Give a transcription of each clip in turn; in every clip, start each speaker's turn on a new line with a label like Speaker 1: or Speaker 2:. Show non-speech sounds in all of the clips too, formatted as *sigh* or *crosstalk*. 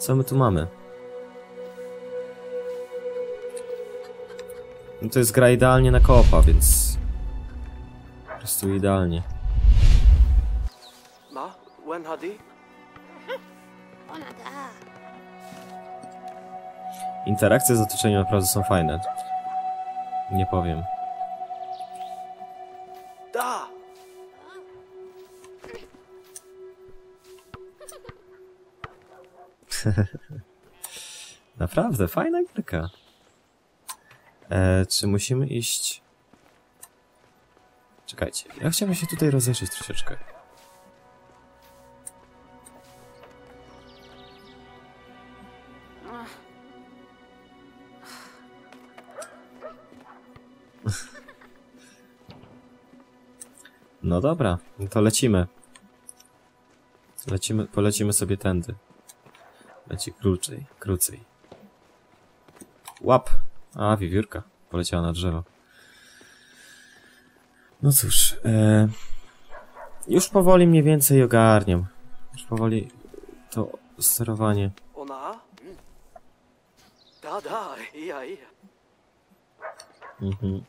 Speaker 1: Co my tu mamy? No to jest gra idealnie na koopa, więc... Po prostu idealnie.
Speaker 2: Ma, when hadi? *laughs*
Speaker 3: Ona da.
Speaker 1: Interakcje z otoczeniem naprawdę są fajne. Nie powiem. *laughs* Naprawdę, fajna gierka. E, czy musimy iść... Czekajcie, ja chciałbym się tutaj rozejrzeć troszeczkę. No dobra, to lecimy. Lecimy, polecimy sobie tędy. Leci krócej, krócej. Łap! A, wiewiórka. Poleciała na drzewo. No cóż, e... już powoli mniej więcej ogarniam. Już powoli to sterowanie.
Speaker 2: Ona? Da, da, iya, iya.
Speaker 1: Mhm.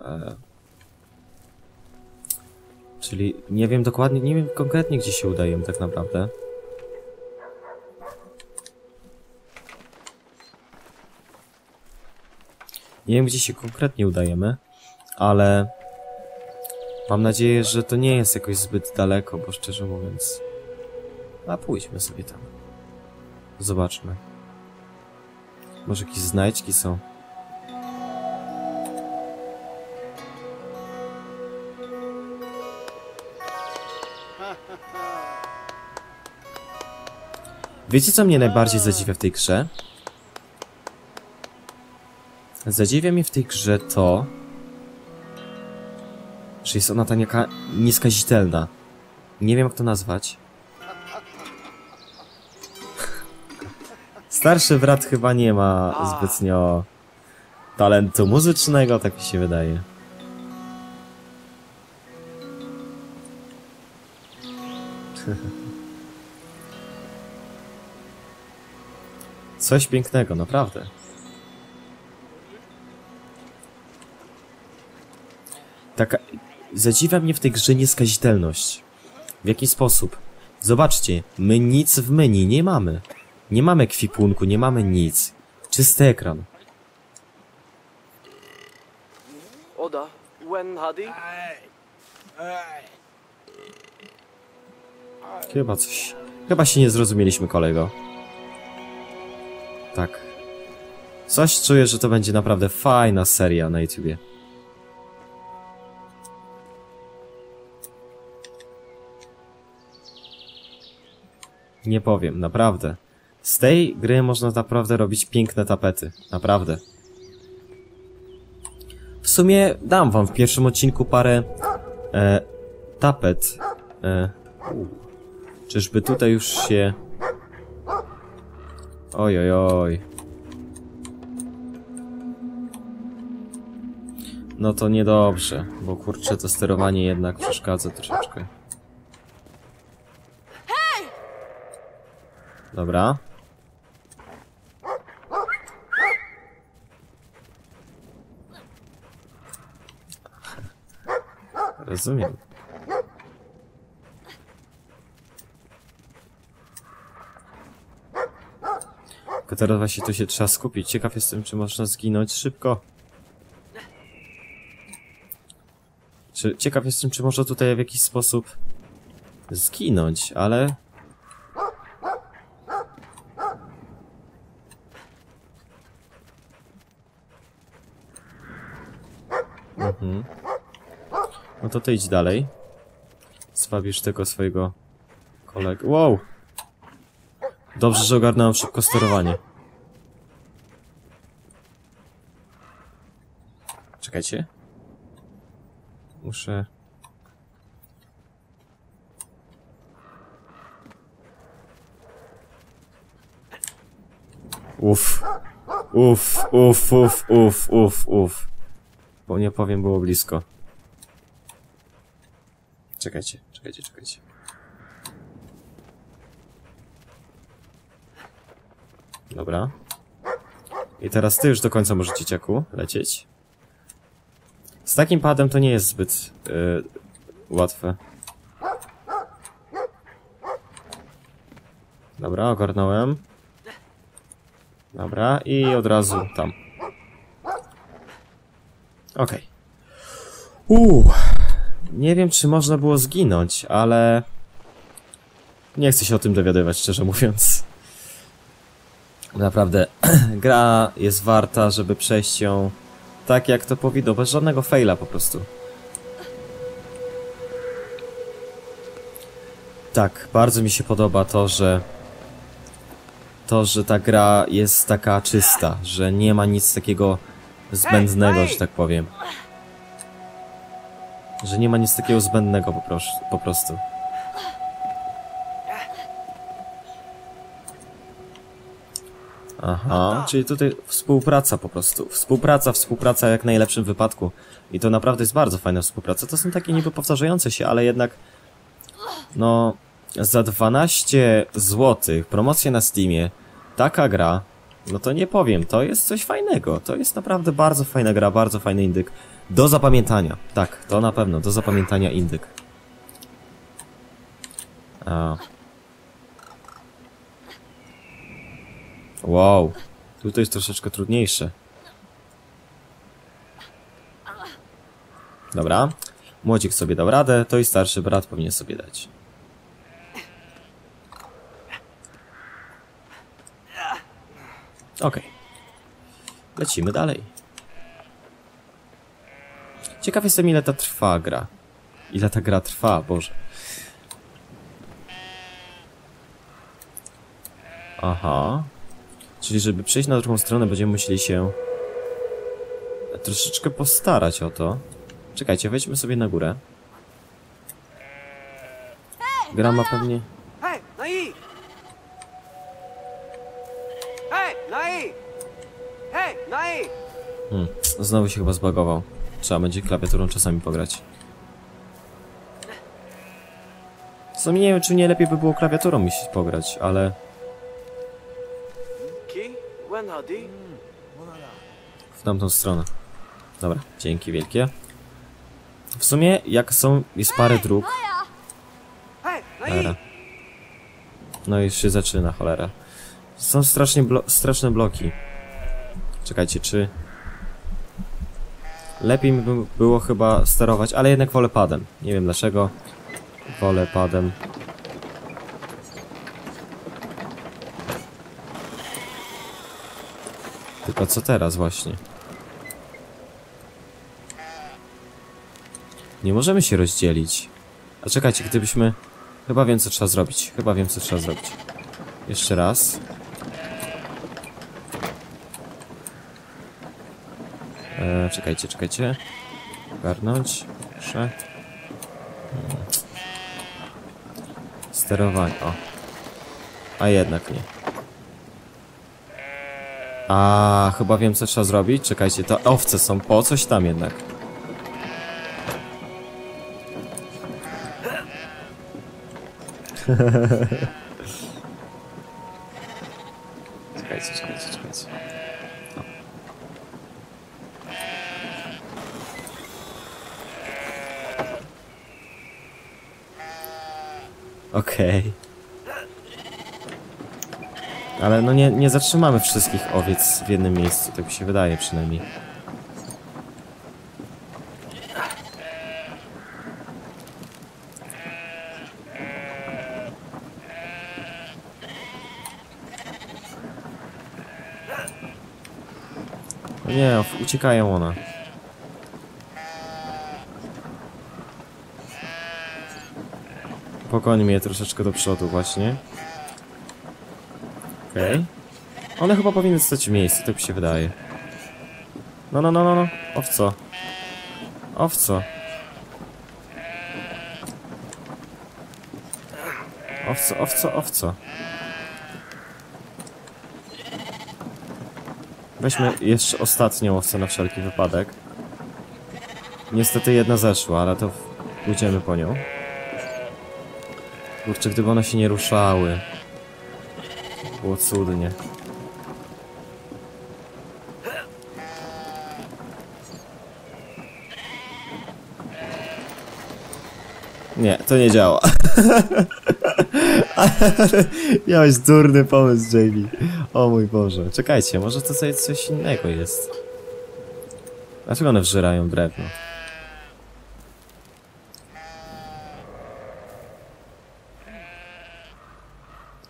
Speaker 1: E... Czyli nie wiem dokładnie, nie wiem konkretnie gdzie się udajemy tak naprawdę. Nie wiem gdzie się konkretnie udajemy, ale mam nadzieję, że to nie jest jakoś zbyt daleko, bo szczerze mówiąc... A pójdźmy sobie tam. Zobaczmy. Może jakieś znajdźki są. Wiecie, co mnie najbardziej zadziwia w tej grze? Zadziwia mnie w tej grze to, że jest ona taka nieskazitelna. Nie wiem, jak to nazwać. *laughs* Starszy brat chyba nie ma zbytnio talentu muzycznego, tak mi się wydaje. *laughs* Coś pięknego, naprawdę. Taka... Zadziwia mnie w tej grze nieskazitelność. W jaki sposób? Zobaczcie, my nic w menu nie mamy. Nie mamy kwipunku, nie mamy nic. Czysty ekran.
Speaker 2: Oda, when hadi?
Speaker 1: Chyba coś... Chyba się nie zrozumieliśmy, kolego. Tak. Coś czuję, że to będzie naprawdę fajna seria na YouTubie. Nie powiem, naprawdę. Z tej gry można naprawdę robić piękne tapety. Naprawdę. W sumie dam wam w pierwszym odcinku parę e, tapet. E, czyżby tutaj już się... Oj, oj, oj. No to niedobrze, bo kurczę to sterowanie jednak przeszkadza troszeczkę. Dobra. Rozumiem. Tylko teraz właśnie tu się trzeba skupić. Ciekaw jestem, czy można zginąć szybko. Czy, ciekaw jestem, czy można tutaj w jakiś sposób zginąć, ale... Mhm. To ty idź dalej. Zwabisz tego swojego kolegę. Wow! Dobrze, że ogarnąłem szybko sterowanie. Czekajcie. Muszę... Uff. Uff, uff, uff, uff, uff, uff. Bo nie powiem, było blisko. Czekajcie, czekajcie, czekajcie. Dobra. I teraz ty już do końca możecie dzieciaku lecieć. Z takim padem to nie jest zbyt yy, łatwe. Dobra, ogarnąłem. Dobra, i od razu tam. Okej. Okay. Uuu. Nie wiem, czy można było zginąć, ale... Nie chcę się o tym dowiadywać, szczerze mówiąc. Naprawdę, *clears throat* gra jest warta, żeby przejść ją tak, jak to powinno, bez żadnego faila po prostu. Tak, bardzo mi się podoba to, że to, że ta gra jest taka czysta, że nie ma nic takiego zbędnego, że tak powiem. Że nie ma nic takiego zbędnego po, po prostu. Aha, czyli tutaj współpraca po prostu. Współpraca, współpraca jak najlepszym wypadku. I to naprawdę jest bardzo fajna współpraca. To są takie niby powtarzające się, ale jednak no za 12 zł promocja na Steamie, taka gra, no to nie powiem, to jest coś fajnego. To jest naprawdę bardzo fajna gra, bardzo fajny indyk. Do zapamiętania. Tak, to na pewno, do zapamiętania indyk. A. Wow, tutaj jest troszeczkę trudniejsze. Dobra, młodzik sobie dał radę, to i starszy brat powinien sobie dać. Okej. Lecimy dalej. Ciekaw jestem ile ta trwa gra. Ile ta gra trwa, Boże. Aha. Czyli żeby przejść na drugą stronę będziemy musieli się troszeczkę postarać o to. Czekajcie, wejdźmy sobie na górę. Gra ma pewnie... Hmm, znowu się chyba zbagował. Trzeba będzie klawiaturą czasami pograć. W sumie nie wiem, czy nie lepiej by było klawiaturą mi się pograć, ale... W tamtą stronę. Dobra, dzięki wielkie. W sumie, jak są, jest parę dróg. Cholera. No i już się zaczyna, cholera. Są strasznie blo straszne bloki. Czekajcie, czy... Lepiej mi by było chyba sterować, ale jednak wolę padem. Nie wiem dlaczego. Wolę padem. Tylko co teraz właśnie? Nie możemy się rozdzielić. A czekajcie, gdybyśmy... Chyba wiem, co trzeba zrobić. Chyba wiem, co trzeba zrobić. Jeszcze raz. E, czekajcie, czekajcie. Ogarnąć. Proszę. Sterowanie, o. A jednak nie. A, chyba wiem, co trzeba zrobić. Czekajcie, to owce są po coś tam jednak. *laughs* Czekajcie, czekajcie, czekajcie. O. Okej. Ale no nie, nie zatrzymamy wszystkich owiec w jednym miejscu, tak mi się wydaje przynajmniej. No nie, uciekają one. Pokoń mnie troszeczkę do przodu właśnie. Okej. One chyba powinny stać w miejscu, tak mi się wydaje. No, no, no, no, no. Owco. Owco. Owco, owco, owco. Weźmy jeszcze ostatnią owcę na wszelki wypadek. Niestety jedna zeszła, ale to pójdziemy po nią. Kurczę, gdyby one się nie ruszały. Było cudnie. Nie, to nie działa. *laughs* Miałeś durny pomysł, Jamie. O mój Boże. Czekajcie, może to coś innego jest. Dlaczego one wżyrają drewno?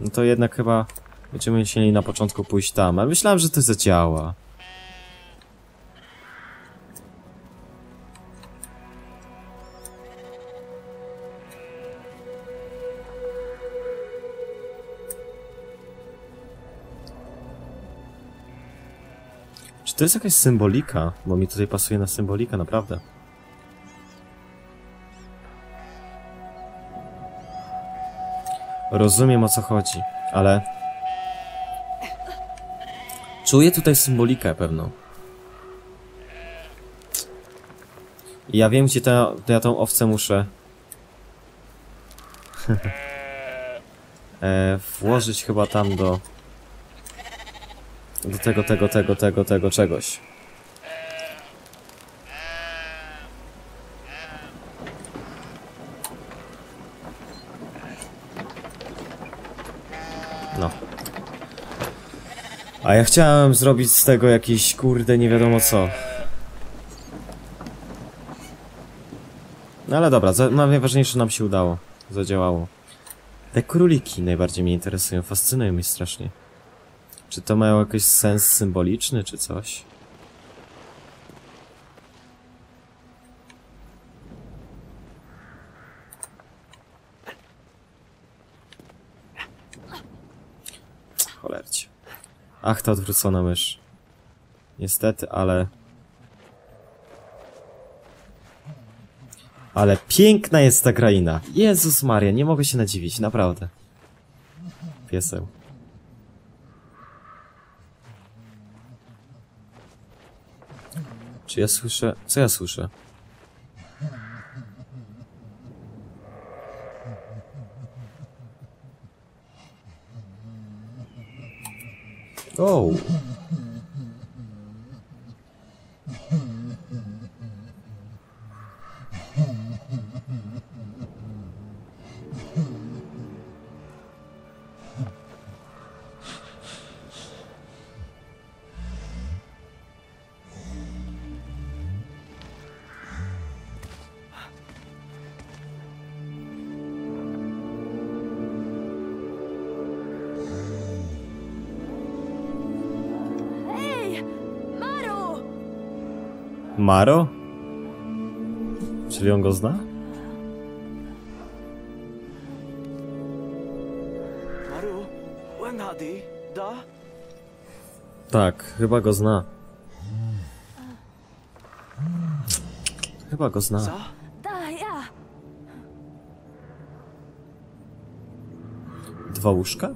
Speaker 1: No to jednak chyba będziemy musieli na początku pójść tam, ale myślałem, że to zadziała. Czy to jest jakaś symbolika? Bo mi tutaj pasuje na symbolika, naprawdę. Rozumiem o co chodzi, ale... Czuję tutaj symbolikę pewną. I ja wiem, gdzie to ja tą owcę muszę... *laughs* e, włożyć chyba tam do... Do tego, tego, tego, tego, tego czegoś. A ja chciałem zrobić z tego jakiś kurde nie wiadomo co. No ale dobra, za, no, najważniejsze nam się udało. Zadziałało. Te króliki najbardziej mnie interesują, fascynują mnie strasznie. Czy to mają jakiś sens symboliczny, czy coś? Ach, ta odwrócona mysz. Niestety, ale... Ale piękna jest ta kraina. Jezus Maria, nie mogę się nadziwić, naprawdę. Pieseł. Czy ja słyszę... Co ja słyszę? O! Maro? Czyli on go zna? Tak, chyba go zna. Chyba go zna.
Speaker 2: Za?
Speaker 3: Da, ja!
Speaker 1: Dwa łóżka?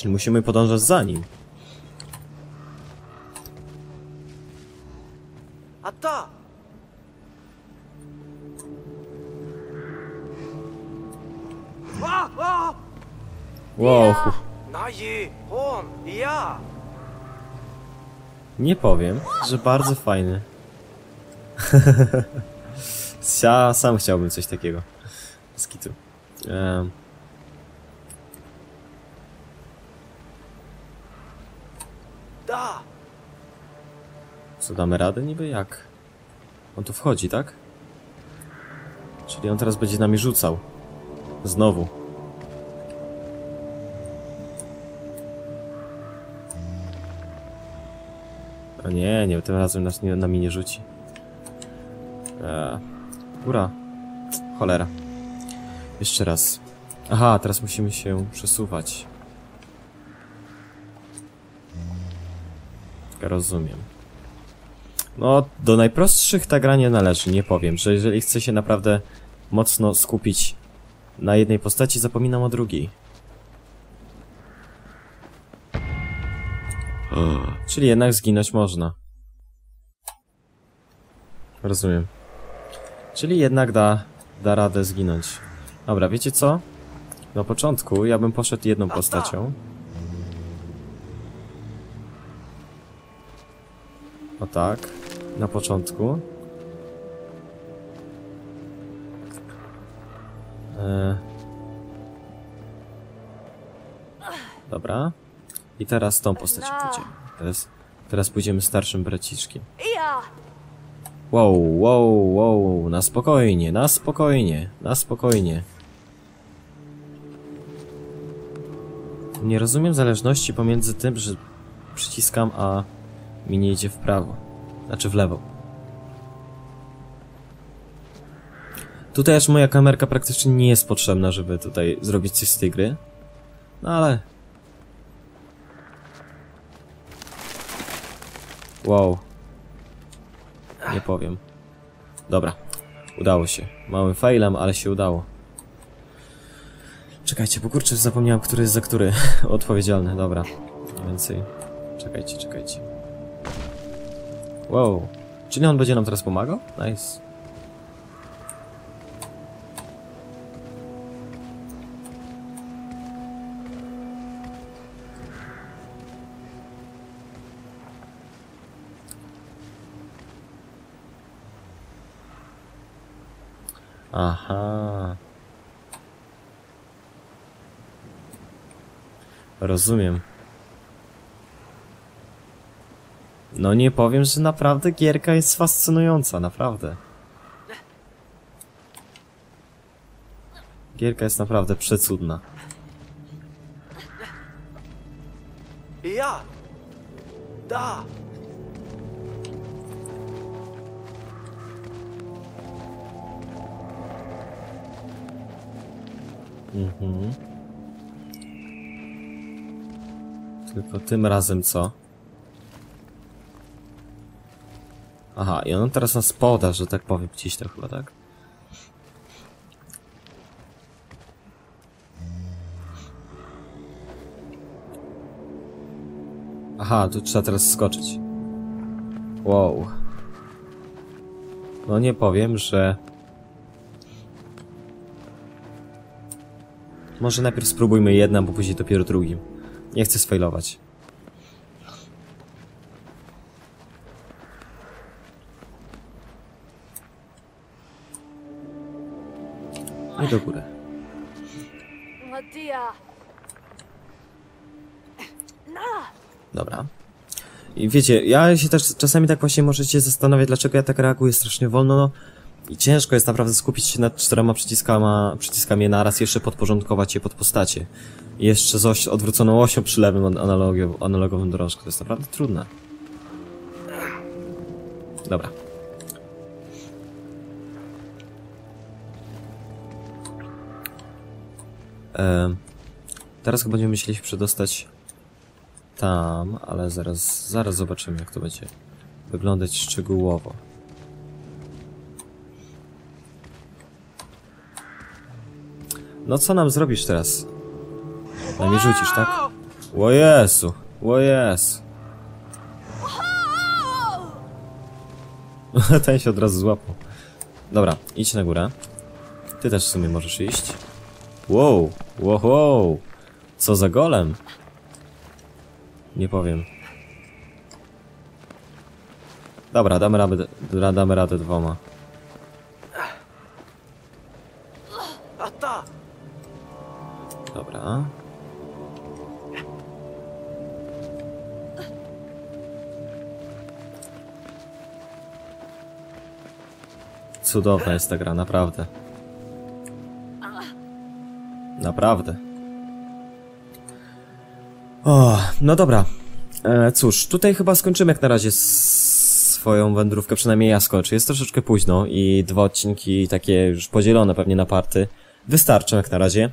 Speaker 1: Czyli musimy podążać za nim.
Speaker 2: Ah, ah!
Speaker 1: Wow, nie powiem, że bardzo fajny. *laughs* ja sam chciałbym coś takiego. Skitu. Um,
Speaker 2: Da!
Speaker 1: Co damy radę niby jak? On tu wchodzi, tak? Czyli on teraz będzie nami rzucał. Znowu. A nie, nie, tym razem nas nie, nami nie rzuci. Eee, góra. Cholera. Jeszcze raz. Aha, teraz musimy się przesuwać. Rozumiem. No, do najprostszych ta gra nie należy, nie powiem, że jeżeli chcę się naprawdę mocno skupić na jednej postaci, zapominam o drugiej. Czyli jednak zginąć można. Rozumiem. Czyli jednak da, da radę zginąć. Dobra, wiecie co? Na początku ja bym poszedł jedną postacią. O tak. Na początku. E... Dobra. I teraz tą postacią pójdziemy. Teraz, teraz pójdziemy starszym braciszkiem. Wow, wow, wow, na spokojnie, na spokojnie, na spokojnie. Nie rozumiem zależności pomiędzy tym, że przyciskam, a mi nie idzie w prawo. Znaczy w lewo. Tutaj aż moja kamerka praktycznie nie jest potrzebna, żeby tutaj zrobić coś z tej gry. No ale... Wow. Nie powiem. Dobra. Udało się. Małym failem, ale się udało. Czekajcie, bo kurczę, zapomniałem, który jest za który *laughs* odpowiedzialny. Dobra. Więcej. Czekajcie, czekajcie. Wow. Czyli on będzie nam teraz pomagał? Nice. Aha. Rozumiem. No nie powiem, że naprawdę gierka jest fascynująca, naprawdę. Gierka jest naprawdę przecudna.
Speaker 2: Ja! Da!
Speaker 1: Mhm. Tylko tym razem co? Aha, i on teraz nas poda, że tak powiem, gdzieś to chyba, tak? Aha, tu trzeba teraz skoczyć. Wow. No nie powiem, że... Może najpierw spróbujmy jednym, bo później dopiero drugim. Nie chcę sfailować. Do góry.
Speaker 3: Na!
Speaker 1: Dobra. I wiecie, ja się też czasami tak właśnie możecie zastanawiać, dlaczego ja tak reaguję strasznie wolno, no. I ciężko jest naprawdę skupić się nad czterema przyciskama, przyciskami naraz, jeszcze podporządkować je pod postacie. I jeszcze z oś, odwróconą osią przy lewym analogowym drążku. To jest naprawdę trudne. Dobra. Em, teraz chyba będziemy musieli się przedostać tam, ale zaraz, zaraz zobaczymy jak to będzie wyglądać szczegółowo. No co nam zrobisz teraz? Na mnie rzucisz, tak? O Jezu, o Jezu. *laughs* Ten się od razu złapał. Dobra, idź na górę. Ty też w sumie możesz iść. Wow, wow, wow. Co za golem? Nie powiem. Dobra, damy radę, da- damy radę dwoma. Dobra. Cudowna jest ta gra, naprawdę. Naprawdę. O, no dobra. E, cóż, tutaj chyba skończymy jak na razie swoją wędrówkę, przynajmniej ja skończę. Jest troszeczkę późno i dwa odcinki takie już podzielone pewnie na party wystarczą jak na razie.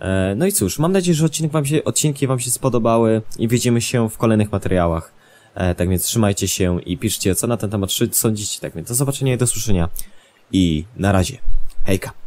Speaker 1: E, no i cóż, mam nadzieję, że odcinek wam się, odcinki wam się spodobały i widzimy się w kolejnych materiałach. E, tak więc trzymajcie się i piszcie co na ten temat sądzicie. Tak więc do zobaczenia i do słyszenia. I na razie. Hejka.